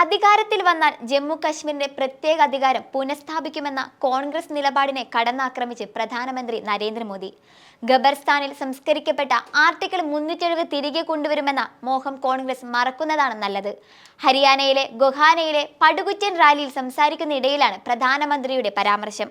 അധികാരത്തിൽ വന്നാൽ ജമ്മു കശ്മീരിന്റെ പ്രത്യേക അധികാരം പുനഃസ്ഥാപിക്കുമെന്ന കോൺഗ്രസ് നിലപാടിനെ കടന്നാക്രമിച്ച് പ്രധാനമന്ത്രി നരേന്ദ്രമോദി. ഖബർസ്ഥാനിൽ സംസ്കരിക്കപ്പെട്ട ആർട്ടിക്കിൾ മുന്നൂറ്റി തിരികെ കൊണ്ടുവരുമെന്ന മോഹം കോൺഗ്രസ് മറക്കുന്നതാണ് നല്ലത്. ഹരിയാനയിലെ ഗൊഹാനയിലെ പടുകുറ്റൻ റാലിയിൽ സംസാരിക്കുന്നതിനിടയിലാണ് പ്രധാനമന്ത്രിയുടെ പരാമർശം.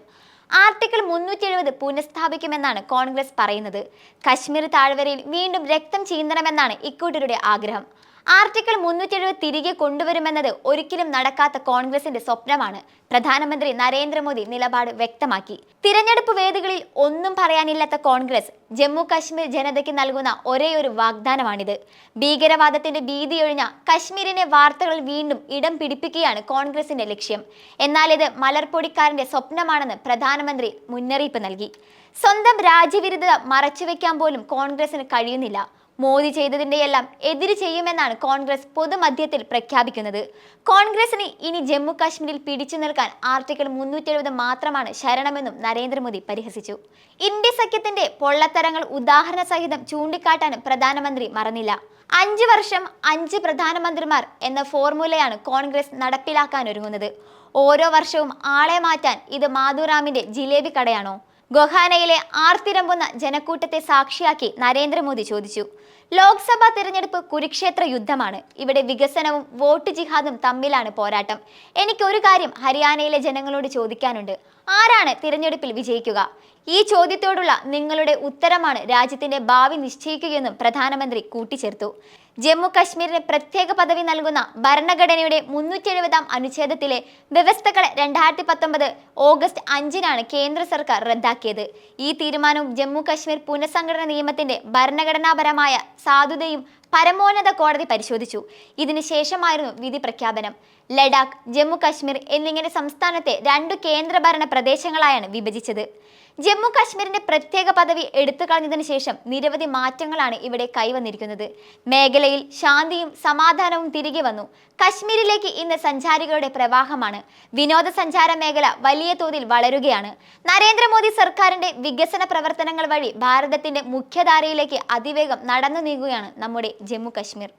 ആർട്ടിക്കിൾ മുന്നൂറ്റി എഴുപത് പുനഃസ്ഥാപിക്കുമെന്നാണ് കോൺഗ്രസ് പറയുന്നത്. കശ്മീർ താഴ്വരയിൽ വീണ്ടും രക്തം ചീന്തണമെന്നാണ് ഇക്കൂട്ടരുടെ ആഗ്രഹം. ആർട്ടിക്കിൾ മുന്നൂറ്റി എഴുപത് തിരികെ കൊണ്ടുവരുമെന്നത് ഒരിക്കലും നടക്കാത്ത കോൺഗ്രസിന്റെ സ്വപ്നമാണ്. പ്രധാനമന്ത്രി നരേന്ദ്രമോദി നിലപാട് വ്യക്തമാക്കി. തിരഞ്ഞെടുപ്പ് വേദികളിൽ ഒന്നും പറയാനില്ലാത്ത കോൺഗ്രസ് ജമ്മു കാശ്മീർ ജനതയ്ക്ക് നൽകുന്ന ഒരേ ഒരു വാഗ്ദാനമാണിത്. ഭീകരവാദത്തിന്റെ ഭീതിയൊഴിഞ്ഞ കശ്മീരിനെ വാർത്തകൾ വീണ്ടും ഇടം പിടിപ്പിക്കുകയാണ് കോൺഗ്രസിന്റെ ലക്ഷ്യം. എന്നാൽ ഇത് മലർപ്പൊടിക്കാരന്റെ സ്വപ്നമാണെന്ന് പ്രധാനമന്ത്രി മുന്നറിയിപ്പ് നൽകി. സ്വന്തം രാജ്യവിരുദ്ധത മറച്ചുവെക്കാൻ പോലും കോൺഗ്രസിന് കഴിയുന്നില്ല. മോദി ചെയ്തതിന്റെയെല്ലാം എതിര് ചെയ്യുമെന്നാണ് കോൺഗ്രസ് പൊതുമധ്യത്തിൽ പ്രഖ്യാപിക്കുന്നത്. കോൺഗ്രസിന് ഇനി ജമ്മു കാശ്മീരിൽ പിടിച്ചു നിൽക്കാൻ ആർട്ടിക്കിൾ മുന്നൂറ്റി എഴുപത് മാത്രമാണ് ശരണമെന്നും നരേന്ദ്രമോദി പരിഹസിച്ചു. ഇന്ത്യ സഖ്യത്തിന്റെ പൊള്ളത്തരങ്ങൾ ഉദാഹരണ സഹിതം ചൂണ്ടിക്കാട്ടാനും പ്രധാനമന്ത്രി മറന്നില്ല. അഞ്ച് വർഷം അഞ്ച് പ്രധാനമന്ത്രിമാർ എന്ന ഫോർമുലയാണ് കോൺഗ്രസ് നടപ്പിലാക്കാൻ ഒരുങ്ങുന്നത്. ഓരോ വർഷവും ആളെ മാറ്റാൻ ഇത് മാധുറാമിന്റെ ജിലേബി കടയാണോ? ഗൊഹാനയിലെ ആർത്തിരമ്പുന്ന ജനക്കൂട്ടത്തെ സാക്ഷിയാക്കി നരേന്ദ്രമോദി ചോദിച്ചു. ലോക്സഭാ തിരഞ്ഞെടുപ്പ് കുരുക്ഷേത്ര യുദ്ധമാണ്. ഇവിടെ വികസനവും വോട്ട് ജിഹാദും തമ്മിലാണ് പോരാട്ടം. എനിക്ക് ഒരു കാര്യം ഹരിയാനയിലെ ജനങ്ങളോട് ചോദിക്കാനുണ്ട്. ആരാണ് തിരഞ്ഞെടുപ്പിൽ വിജയിക്കുക? ഈ ചോദ്യത്തോടുള്ള നിങ്ങളുടെ ഉത്തരമാണ് രാജ്യത്തിന്റെ ഭാവി നിശ്ചയിക്കുകയെന്നും പ്രധാനമന്ത്രി കൂട്ടിച്ചേർത്തു. ജമ്മു കശ്മീരിന് പ്രത്യേക പദവി നൽകുന്ന ഭരണഘടനയുടെ മുന്നൂറ്റി എഴുപതാം അനുച്ഛേദത്തിലെ വ്യവസ്ഥകൾ രണ്ടായിരത്തി പത്തൊമ്പത് ഓഗസ്റ്റ് അഞ്ചിനാണ് കേന്ദ്ര സർക്കാർ റദ്ദാക്കിയത്. ഈ തീരുമാനവും ജമ്മു കശ്മീർ പുനഃസംഘടന നിയമത്തിന്റെ ഭരണഘടനാപരമായ സാധുതയും പരമോന്നത കോടതി പരിശോധിച്ചു. ഇതിനു ശേഷമായിരുന്നു വിധി പ്രഖ്യാപനം. ലഡാക്ക് ജമ്മു കശ്മീർ എന്നിങ്ങനെ സംസ്ഥാനത്തെ രണ്ടു കേന്ദ്രഭരണ പ്രദേശങ്ങളായാണ് വിഭജിച്ചത്. ജമ്മു കശ്മീരിന്റെ പ്രത്യേക പദവി എടുത്തു കളഞ്ഞതിനു ശേഷം നിരവധി മാറ്റങ്ങളാണ് ഇവിടെ കൈവന്നിരിക്കുന്നത്. മേഖലയിൽ ശാന്തിയും സമാധാനവും തിരികെ വന്നു. കശ്മീരിലേക്ക് ഇന്ന് സഞ്ചാരികളുടെ പ്രവാഹമാണ്. വിനോദസഞ്ചാര മേഖല വലിയ തോതിൽ വളരുകയാണ്. നരേന്ദ്രമോദി സർക്കാരിന്റെ വികസന പ്രവർത്തനങ്ങൾ വഴി ഭാരതത്തിന്റെ മുഖ്യധാരയിലേക്ക് അതിവേഗം നടന്നു നീങ്ങുകയാണ് നമ്മുടെ ജമ്മു കശ്മീർ.